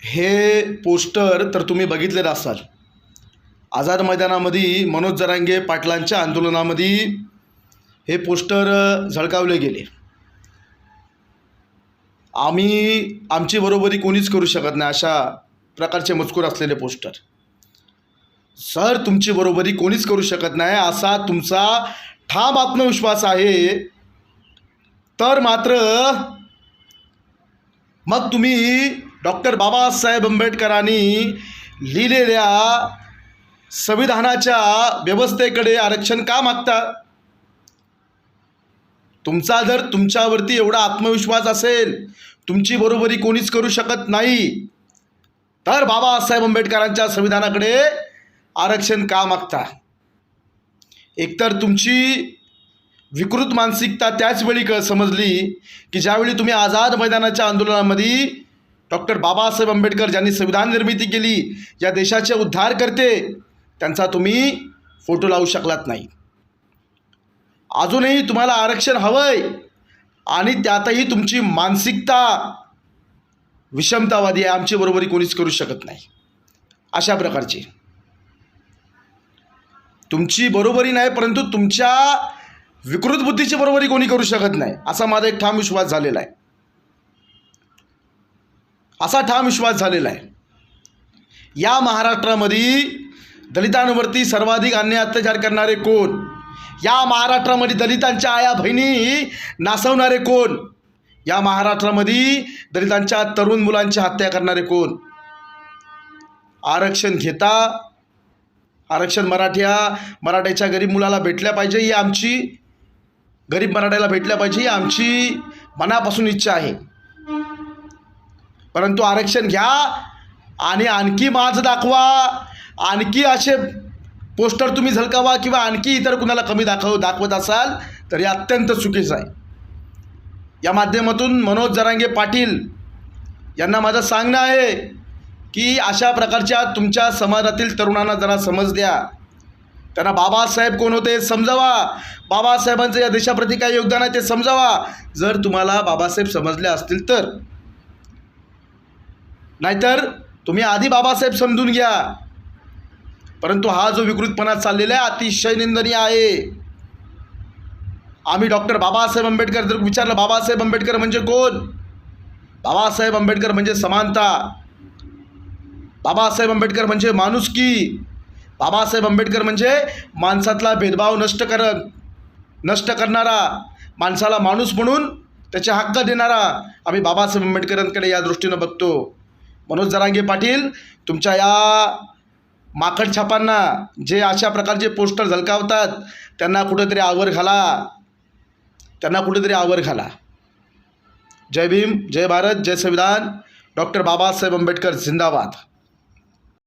हे पोस्टर तर तुम्ही बघितलेलं असाल. आझाद मैदानामध्ये मनोज जरांगे पाटलांच्या आंदोलनामध्ये हे पोस्टर झळकावले गेले. आम्ही आमची बरोबरी कोणीच करू शकत नाही अशा प्रकारचे मजकूर असलेले पोस्टर. सर तुमची बरोबरी कोणीच करू शकत नाही असा तुमचा ठाम आत्मविश्वास आहे. तर मात्र मग तुम्ही डॉक्टर बाबासाहेब आंबेडकरांनी लिहिलेल्या संविधानाच्या व्यवस्थेकडे आरक्षण का मागता? तुमचा जर तुमच्यावरती एवढा आत्मविश्वास असेल तुमची बरोबरी कोणीच करू शकत नाही तर बाबासाहेब आंबेडकरांच्या संविधानाकडे आरक्षण का मागता? एकतर तुमची विकृत मानसिकता त्याच वेळी क समजली की ज्यावेळी तुम्ही आझाद मैदानाच्या आंदोलनामध्ये डॉक्टर बाबासाहेब आंबेडकर ज्यांनी संविधान निर्मिती केली या देशाचे उद्धार करते त्यांचा तुम्ही फोटो लावू शकलात नाही. अजूनही तुम्हाला आरक्षण हवंय आणि त्यातही तुमची मानसिकता विषमतावादी आहे आमची बरोबरी कोणीच करू शकत नाही. अशा प्रकारची. तुमची बरोबरी नाही परंतु तुमच्या विकृत बुद्धीची बरोबरी कोणी करू शकत नाही असा माझा एक ठाम विश्वास झालेला आहे. असा ठाम विश्वास झालेला आहे. या महाराष्ट्रामध्ये दलितांवरती सर्वाधिक अन्याय अत्याचार करणारे कोण? या महाराष्ट्रामध्ये दलितांच्या आया बहिणी नासवणारे कोण? या महाराष्ट्रामध्ये दलितांच्या तरुण मुलांची हत्या करणारे कोण? आरक्षण घेता आरक्षण मराठ्या मराठ्याच्या गरीब मुलाला भेटल्या पाहिजे ही आमची गरीब मराठ्याला भेटल्या पाहिजे ही आमची मनापासून इच्छा आहे. परंतु आरक्षण घ्या आणि आणखी माज दाखवा. आणखी असे पोस्टर तुम्ही झलकावा किंवा आणखी इतर कुणाला कमी दाखव दाखवत असाल तर हे अत्यंत चुकीचं आहे. या माध्यमातून मनोज जरांगे पाटील यांना माझं सांगणं आहे की अशा प्रकारच्या तुमच्या समाजातील तरुणांना जरा समज द्या. त्यांना बाबासाहेब कोण होते समजावा. बाबासाहेबांचं या देशाप्रती काय योगदान आहे ते समजावा. जर तुम्हाला बाबासाहेब समजले असतील तर. नाहीतर तुम्ही आधी बाबासाहेब समजून घ्या. परंतु हा जो विकृतपणा चाललेला आहे अतिशय निंदनीय आहे. आम्ही डॉक्टर बाबासाहेब आंबेडकर जर विचारलं बाबासाहेब आंबेडकर म्हणजे कोण? बाबासाहेब आंबेडकर म्हणजे समानता. बाबासाहेब आंबेडकर म्हणजे माणुसकी बाबासाहेब आंबेडकर म्हणजे माणसातला भेदभाव नष्ट कर नष्ट करणारा माणसाला माणूस म्हणून त्याचे हक्क देणारा. आम्ही बाबासाहेब आंबेडकरांकडे या दृष्टीनं बघतो. मनोज जरांगे पाटील तुमच्या या माकड छापांना जे अशा प्रकारचे पोस्टर झलकावतात त्यांना कुठेतरी आवर घाला. त्यांना कुठेतरी आवर घाला. जय भीम जय भारत जय संविधान. डॉक्टर बाबासाहेब आंबेडकर जिंदाबाद.